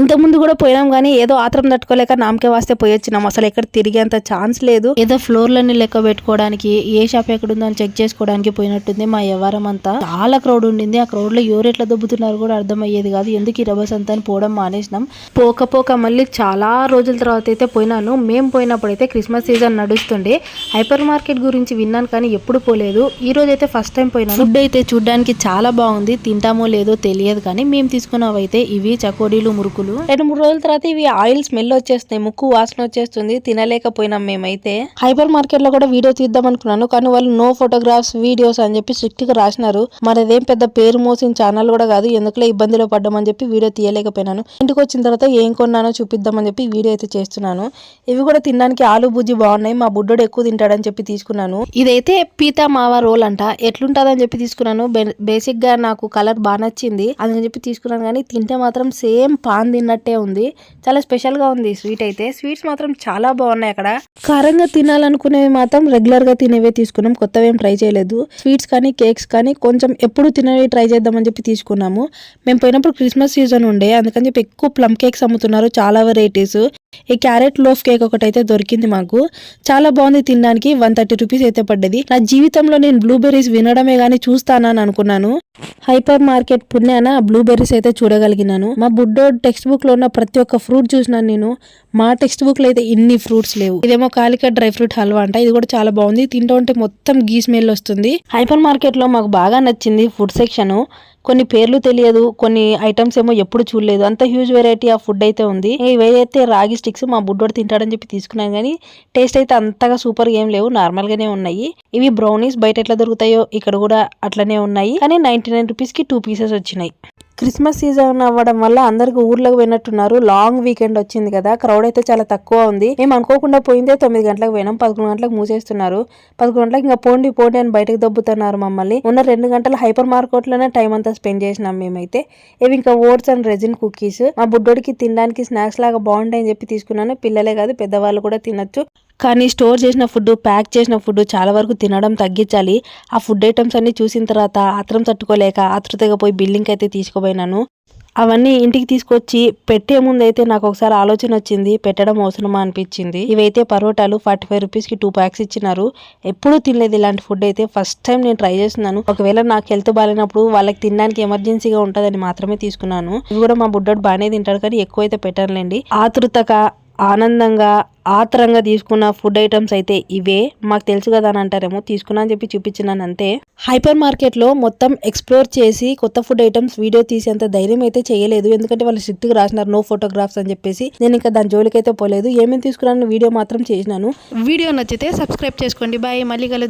ఇంతకుముందు ముందు కూడా పోయినాం కానీ ఏదో ఆత్రం తట్టుకోలేక నామకే వాస్తే పోయొచ్చినాం. అసలు ఎక్కడ తిరిగేంత ఛాన్స్ లేదు. ఏదో ఫ్లోర్లన్నీ లెక్క పెట్టుకోవడానికి ఏ షాప్ ఎక్కడ ఉందో అని చెక్ చేసుకోవడానికి పోయినట్టుంది మా వ్యవహారం అంతా. చాలా క్రౌడ్ ఉండింది. ఆ క్రౌడ్లో ఎవరు ఎట్లా దొబ్బుతున్నారు కూడా అర్థమయ్యేది కాదు. ఎందుకు ఈ రబస్ అంతా అని పోవడం మానేసినాం. పోక పోక మళ్ళీ చాలా రోజుల తర్వాత అయితే పోయినాను. మేము పోయినప్పుడు అయితే క్రిస్మస్ సీజన్ నడుస్తుండే. హైపర్ మార్కెట్ గురించి విన్నాను కానీ ఎప్పుడు పోలేదు. ఈ రోజు అయితే ఫస్ట్ టైం పోయినాను. ఫుడ్ అయితే చూడడానికి చాలా బాగుంది. తింటామో లేదో తెలియదు కానీ మేము తీసుకున్నవైతే ఇవి చకోడీలు మురుకులు. రెండు మూడు రోజుల తర్వాత ఇవి ఆయిల్ స్మెల్ వచ్చేస్తున్నాయి ముక్కు వాసన వచ్చేస్తుంది తినలేకపోయినాం మేమైతే. హైపర్ మార్కెట్లో కూడా వీడియో తీద్దాం అనుకున్నాను కానీ వాళ్ళు నో ఫోటోగ్రాఫ్స్ వీడియోస్ అని చెప్పి స్ట్రిక్ట్గా రాసినారు. మరి అదేం పెద్ద పేరు మోసిన ఛానల్ కూడా కాదు ఎందుకులే ఇబ్బందిలో పడ్డామని చెప్పి వీడియో తీయలేకపోయినాను. ఇంటికి వచ్చిన తర్వాత ఏం కొన్నానో చూపిద్దామని చెప్పి వీడియో అయితే చేస్తున్నాను. ఇవి కూడా తినడానికి ఆలు బుజ్జి బాగున్నాయి మా బుడ్డోడు ఎక్కువ తింటాడని చెప్పి తీసుకున్నాను. ఇదైతే పీతా మావా రోల్ అంట ఎట్లుంటదని చెప్పి తీసుకున్నాను. బేసిక్గా నాకు కలర్ బాగా నచ్చింది అని చెప్పి తీసుకున్నాను కానీ తింటే మాత్రం సేమ్ పాన్ తిన్నట్టే ఉంది. చాలా స్పెషల్గా ఉంది స్వీట్ అయితే. స్వీట్స్ మాత్రం చాలా బాగున్నాయి అక్కడ. కారంగా తినాలనుకునేవి మాత్రం రెగ్యులర్గా తినేవే తీసుకున్నాం. కొత్తవి ఏం ట్రై చేయలేదు. స్వీట్స్ కానీ కేక్స్ కానీ కొంచెం ఎప్పుడు తినేవి ట్రై చేద్దామని చెప్పి తీసుకున్నాము. మేము పోయినప్పుడు క్రిస్మస్ సీజన్ ఉండే. అందుకని చెప్పి ఎక్కువ ప్లమ్ కేక్స్ అమ్ముతున్నారు చాలా వెరైటీస్ ఈ క్యారెట్ లోఫ్ కేక్ ఒకటి అయితే దొరికింది మాకు. చాలా బాగుంది తినడానికి. వన్ థర్టీ రూపీస్ అయితే పడ్డది. నా జీవితంలో నేను బ్లూబెర్రీస్ వినడమే గానీ చూస్తానని అనుకున్నాను. హైపర్ మార్కెట్ పుణ్యాన బ్లూబెర్రీస్ అయితే చూడగలిగినాను. మా బుడ్డో టెక్స్ట్ బుక్లో ఉన్న ప్రతి ఒక్క ఫ్రూట్ చూసినాను నేను. మా టెక్స్ట్ బుక్లో అయితే ఇన్ని ఫ్రూట్స్ లేవు. ఇదేమో కాలికట్ డ్రై ఫ్రూట్ హల్వా అంట. ఇది కూడా చాలా బాగుంది. తింటూ ఉంటే మొత్తం గీ స్మెల్ వస్తుంది. హైపర్ మార్కెట్లో మాకు బాగా నచ్చింది ఫుడ్ సెక్షన్. కొన్ని పేర్లు తెలియదు కొన్ని ఐటమ్స్ ఏమో ఎప్పుడు చూడలేదు. అంత హ్యూజ్ వెరైటీ ఆఫ్ ఫుడ్ అయితే ఉంది. ఇవైతే రాగి స్టిక్స్ మా బుడ్డోడు తింటాడని చెప్పి తీసుకున్నాను కానీ టేస్ట్ అయితే అంతగా సూపర్ ఏం లేవు. నార్మల్ గానే ఉన్నాయి. ఇవి బ్రౌనీస్ బయట ఎట్లా దొరుకుతాయో ఇక్కడ కూడా అట్లనే ఉన్నాయి. కానీ నైన్టీ నైన్ రూపీస్కి టూ పీసెస్ వచ్చినాయి. క్రిస్మస్ సీజన్ అవ్వడం వల్ల అందరికి ఊర్లోకి పోయినట్టున్నారు. లాంగ్ వీకెండ్ వచ్చింది కదా క్రౌడ్ అయితే చాలా తక్కువ ఉంది. మేము అనుకోకుండా పోయిందే తొమ్మిది గంటలకు పోయినాం పదకొండు గంటలకు మూసేస్తున్నారు. పదకొండు గంటలకు ఇంకా పోండి పోండి అని బయటకు దొబ్బుతున్నారు మమ్మల్ని. ఉన్న రెండు గంటల హైపర్ మార్కెట్లోనే టైం అంతా స్పెండ్ చేసినాం మేమైతే. ఇవి ఇంకా ఓట్స్ అండ్ రెజిన్ కుకీస్ మా బుడ్డోడికి తినడానికి స్నాక్స్ లాగా బాగుంటాయని చెప్పి తీసుకున్నాను. పిల్లలే కాదు పెద్దవాళ్ళు కూడా తినచ్చు. కానీ స్టోర్ చేసిన ఫుడ్ ప్యాక్ చేసిన ఫుడ్ చాలా వరకు తినడం తగ్గించాలి. ఆ ఫుడ్ ఐటమ్స్ అన్ని చూసిన తర్వాత ఆత్రం తట్టుకోలేక ఆతృతగా పోయి బిల్డింగ్ అయితే తీసుకుపోయినాను. అవన్నీ ఇంటికి తీసుకొచ్చి పెట్టే ముందు అయితే నాకు ఒకసారి ఆలోచన వచ్చింది. పెట్టడం అవసరమా అనిపించింది. ఇవైతే పరోటాలు ఫార్టీ ఫైవ్ రూపీస్కి టూ ప్యాక్స్ ఇచ్చినారు. ఎప్పుడూ తినలేదు ఇలాంటి ఫుడ్ అయితే. ఫస్ట్ టైం నేను ట్రై చేస్తున్నాను. ఒకవేళ నాకు హెల్త్ బాగాలేనప్పుడు వాళ్ళకి తినడానికి ఎమర్జెన్సీగా ఉంటుందని మాత్రమే తీసుకున్నాను. ఇవి కూడా మా బుడ్డోడు బాగానే తింటాడు కానీ ఎక్కువ అయితే పెట్టానులేండి. ఆతృతగా ఆనందంగా ఆతరంగా తీసుకున్న ఫుడ్ ఐటమ్స్ అయితే ఇవే. మాకు తెలుసు కదా అని అంటారేమో తీసుకున్నా అని చెప్పి చూపించినాను అంతే హైపర్ మార్కెట్లో మొత్తం ఎక్స్ప్లోర్ చేసి కొత్త ఫుడ్ ఐటమ్స్ వీడియో తీసేంత ధైర్యం అయితే చేయలేదు. ఎందుకంటే వాళ్ళు స్ట్రిక్ట్ రాసినారు నో ఫోటోగ్రాఫ్స్ అని చెప్పేసి. నేను ఇంకా దాని జోలికైతే పోలేదు. ఏమేమి తీసుకున్నాను వీడియో మాత్రం చేసినాను. వీడియో నచ్చితే సబ్స్క్రైబ్ చేసుకోండి. బాయ్. మళ్ళీ